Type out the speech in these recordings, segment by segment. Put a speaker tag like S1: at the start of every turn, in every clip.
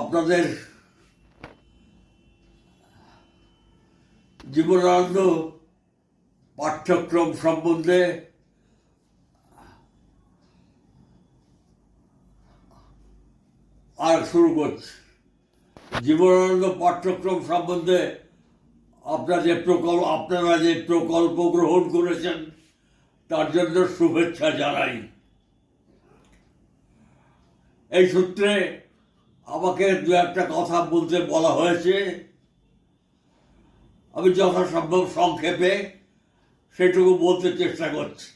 S1: আপনাদের জীবনানন্দ পাঠ্যক্রম সম্বন্ধে আর শুরু করছি। জীবনানন্দ পাঠ্যক্রম সম্বন্ধে আপনারা যে প্রকল্প আপনারা যে প্রকল্প গ্রহণ করেছেন, তার জন্য শুভেচ্ছা জানাই। এই সূত্রে আমাকে দু একটা কথা বলতে বলা হয়েছে। আমি যথাসম্ভব সংক্ষেপে সেটুকু বলতে চেষ্টা করছি।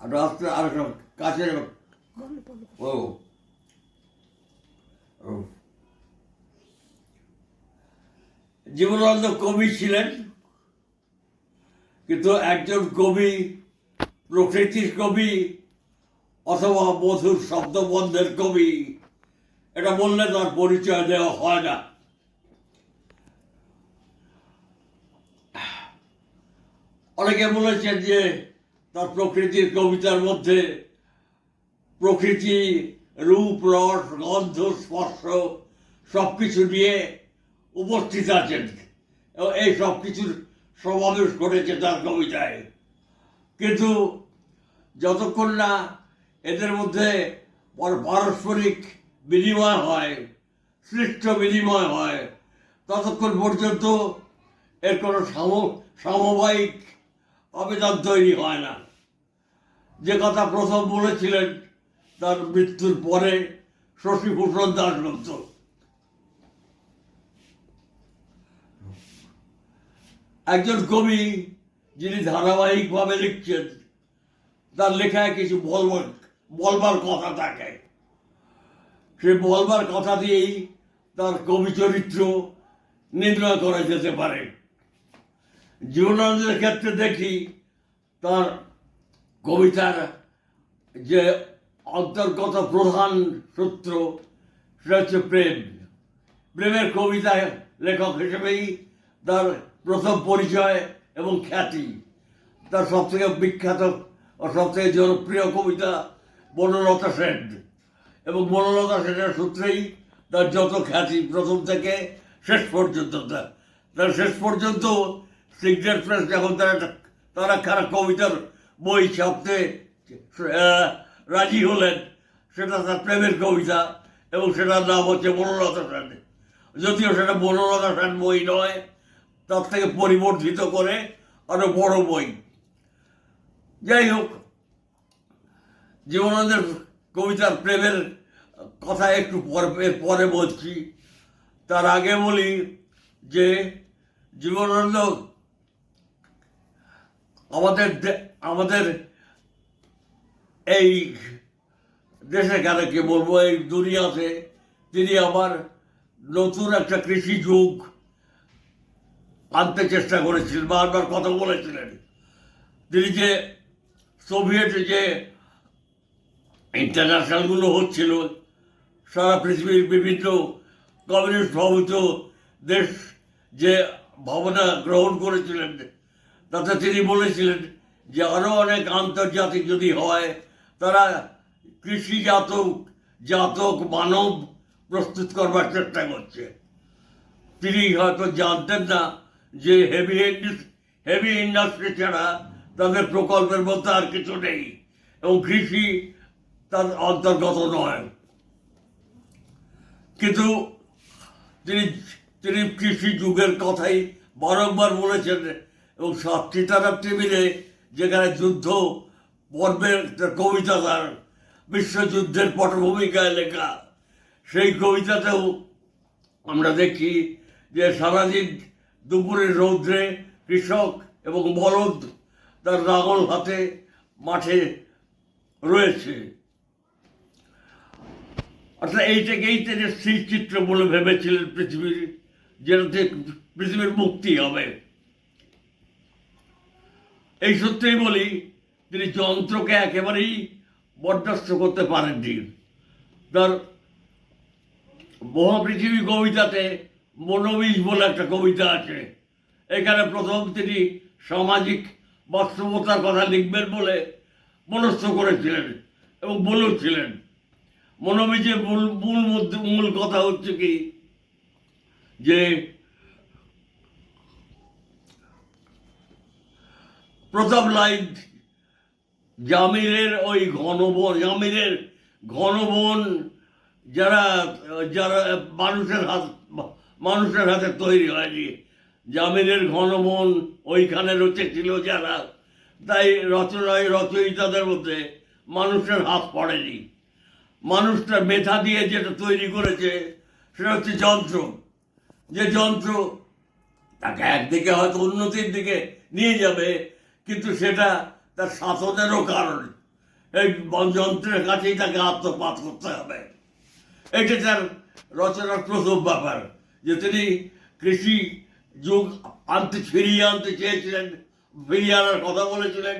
S1: আর কাছে ও। জীবনানন্দ কবি ছিলেন, কিন্তু একজন কবি, প্রকৃতির কবি, অথবা মধুর শব্দবন্ধের কবি এটা বললে তার পরিচয় দেওয়া হয় না। অনেকে বলেছেন যে তার প্রকৃতির কবিতার মধ্যে প্রকৃতি, রূপ, রস, গন্ধ, স্পর্শ সব কিছু নিয়ে উপস্থিত আছেন। এবং এই সব কিছুর সমাবেশ ঘটেছে তার কবিতায়। কিন্তু যতক্ষণ না এদের মধ্যে পর- পারস্পরিক বিনিময় হয়, সৃষ্ট বিনিময় হয়। ততক্ষণ পর্যন্ত এর কোনো সাম- সমবায়িক আবেদন তৈরি হয় না। যে কথা প্রথম বলেছিলেন, তার মৃত্যুর পরে শশীভূষণ দাসগুপ্ত একজন কবি যিনি ধারাবাহিকভাবে লিখছেন, তার লেখায় কিছু বলবার কথা থাকে। সে বলবার কথা দিয়েই তার কবি চরিত্র নির্ণয় করা যেতে পারে। জীবনানন্দের ক্ষেত্রে দেখি তার কবিতার যে অন্তর্গত প্রধান সূত্র সেটা হচ্ছে প্রেম। প্রেমের কবিতা লেখক হিসেবেই তার প্রথম পরিচয় এবং খ্যাতি। তার সবথেকে বিখ্যাত ও সবথেকে জনপ্রিয় কবিতা বনলতা সেন। এবং বনলতা সেনের সূত্রেই তার যত খ্যাতি প্রথম থেকে শেষ পর্যন্ত তার। তার শেষ পর্যন্ত সিগরেট প্রেস যখন তারা তারা খারাপ কবিতার বই ছাপতে রাজি হলেন, সেটা তার প্রেমের কবিতা এবং সেটার নাম হচ্ছে বনলতা সেন যদিও সেটা বনলতা সেন বই নয়, তার থেকে পরিবর্ধিত করে আরও বড় বই। যাই হোক, জীবনানন্দের কবিতার প্রেমের কথা একটু পরে পরে বলছি। তার আগে বলি যে জীবনানন্দ আমাদের আমাদের এই দেশে কেন কি বলব, এই দুনিয়াতে তিনি আবার নতুন একটা কৃষি যুগ আনতে চেষ্টা করেছিলেন, বারবার কথা বলেছিলেন। তিনি যে সোভিয়েট যে ইন্টারন্যাশনালগুলো হচ্ছিল। সারা পৃথিবীর বিভিন্ন কমিউনিস্ট ভাবিত দেশ যে ভাবনা গ্রহণ করেছিলেন, তাতে তিনি বলেছিলেন যে আরও অনেক আন্তর্জাতিক যদি হয়, তারা কৃষিজাত জাতক, মানব প্রস্তুত করবার চেষ্টা করছে। তিনি হয়তো জানতেন না যে হেভি হেভি ইন্ডাস্ট্রি ছাড়া তাদের প্রকল্পের মধ্যে আর কিছু নেই এবং কৃষি তার অন্তর্গত নয়। কিন্তু তিনি তিনি কৃষি যুগের কথাই বারংবার বলেছেন এবং সাতটি তারার টেবিলে যেখানে যুদ্ধ পর্বের কবিতা তার, বিশ্বযুদ্ধের পটভূমিকায় লেখা, সেই কবিতাতেও আমরা দেখি যে সারাদিন দুপুরের রৌদ্রে কৃষক এবং বলদ তার লাঙল হাতে মাঠে রয়েছে। অর্থাৎ এইটাকেই তিনি স্থিরচিত্র বলে ভেবেছিলেন পৃথিবীর যেটাতে পৃথিবীর মুক্তি হবে। এই সত্যিই বলি, তিনি যন্ত্রকে একেবারেই বরদাস্ত করতে পারেননি। তার মহাপৃথিবী কবিতাতে মনোবীজ বলে একটা কবিতা আছে। এখানে প্রথম তিনি সামাজিক বাস্তবতার কথা লিখবেন বলে মনস্থ করেছিলেন এবং বলেছিলেন। মনোবীজের মূল মূল মূল কথা হচ্ছে কি? যে প্রতাপ লাইন জামিনের ওই ঘনবন জামিনের ঘনবন যারা যারা মানুষের হাত, মানুষের হাতে তৈরি হয়নি জামিনের ঘনবন ওইখানে রচে ছিল যারা, তাই রচনায় রচয়িতাদের মধ্যে মানুষের হাত পড়েনি। মানুষটা মেধা দিয়ে যেটা তৈরি করেছে, সেটা হচ্ছে যন্ত্র। যে যন্ত্র তাকে একদিকে হয়তো উন্নতির দিকে নিয়ে যাবে, কিন্তু সেটা তার শাসনেরও কারণ। এই যন্ত্রের কাছেই তাকে আত্মপাত করতে হবে। এটা তার রচনার প্রথম ব্যাপার, যে তিনি কৃষি যুগ আনতে ফিরিয়ে আনতে চেয়েছিলেন, ফিরিয়ে আনার কথা বলেছিলেন,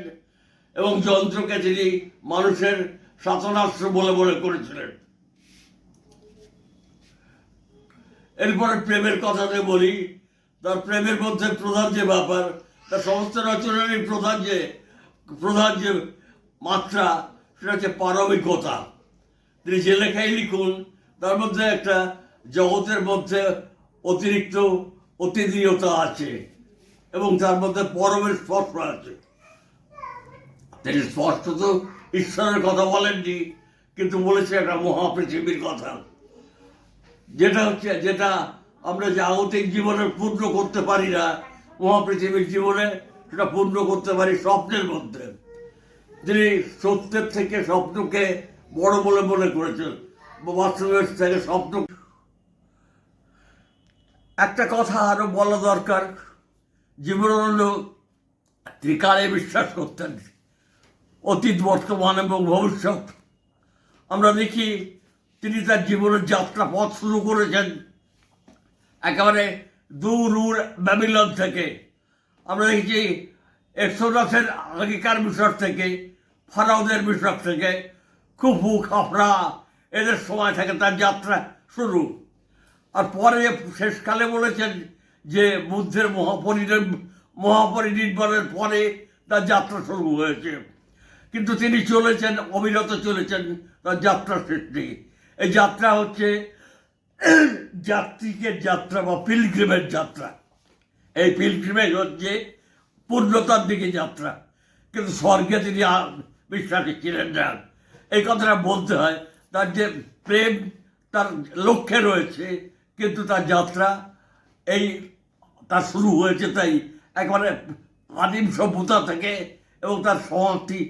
S1: এবং যন্ত্রকে তিনি মানুষের শাসনাস্ত্র বলে মনে করেছিলেন। এরপরে প্রেমের কথা যে বলি, তার প্রেমের মধ্যে প্রধান যে ব্যাপার, তার সমস্ত রচনারই প্রধান যে প্রধান যে মাত্রা, সেটা হচ্ছে পারমিকতা। তিনি যে লেখাই লিখুন, তার মধ্যে একটা জগতের মধ্যে অতিরিক্ত অতিথীয়তা আছে এবং তার মধ্যে পরমের স্পর্শ আছে। তিনি স্পষ্টত ঈশ্বরের কথা বলেননি, কিন্তু বলেছে একটা মহাপৃথিবীর কথা। যেটা হচ্ছে, যেটা আমরা জাগতিক জীবনে পূর্ণ করতে পারি না মহাপৃথিবীর জীবনে সেটা পূর্ণ করতে পারি স্বপ্নের মধ্যে। তিনি সত্যের থেকে স্বপ্নকে বড় বলে মনে করেছেন, বাস্তবের থেকে স্বপ্ন একটা কথা আরও বলা দরকার, জীবনানন্দ ত্রিকালে বিশ্বাস করতেন। অতীত বর্তমান এবং ভবিষ্যৎ। আমরা দেখি তিনি তার জীবনের যাত্রা পথ শুরু করেছেন। একেবারে দূর দূর ব্যাবিলন থেকে। আমরা দেখেছি এক্সোডাসের আগেকার মিশর থেকে ফারাউদের মিশর থেকে খুফু খাফরা এদের সময় থেকে তার যাত্রা শুরু। আর পরে শেষকালে বলেছেন যে বুদ্ধের মহাপরিনির মহাপরিনির্বাণের পরে তার যাত্রা শুরু হয়েছে। কিন্তু তিনি চলেছেন, অবিরত চলেছেন তার যাত্রা শেষ নেই এই যাত্রা হচ্ছে যাত্রীকের যাত্রা বা পিলগ্রিমের যাত্রা। এই পিলগ্রিমেজ হচ্ছে পূর্ণতার দিকে যাত্রা। কিন্তু স্বর্গে তিনি বিশ্বাসী ছিলেন না। এই কথাটা বলতে হয়, তার যে প্রেম, তার লক্ষ্যে রয়েছে, কিন্তু তার যাত্রা এই তার শুরু হয়েছে তাই একেবারে আদিম সভ্যতা থেকে এবং তার সমাপ্তি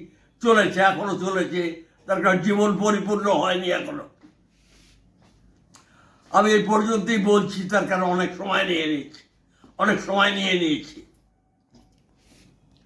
S1: চলেছে, এখনও চলেছে। তার কারণ জীবন পরিপূর্ণ হয়নি এখনও। আমি এই পর্যন্তই বলছি, তার কারণ অনেক সময় নিয়ে নিয়েছি। অনেক সময় নিয়ে নিয়েছি।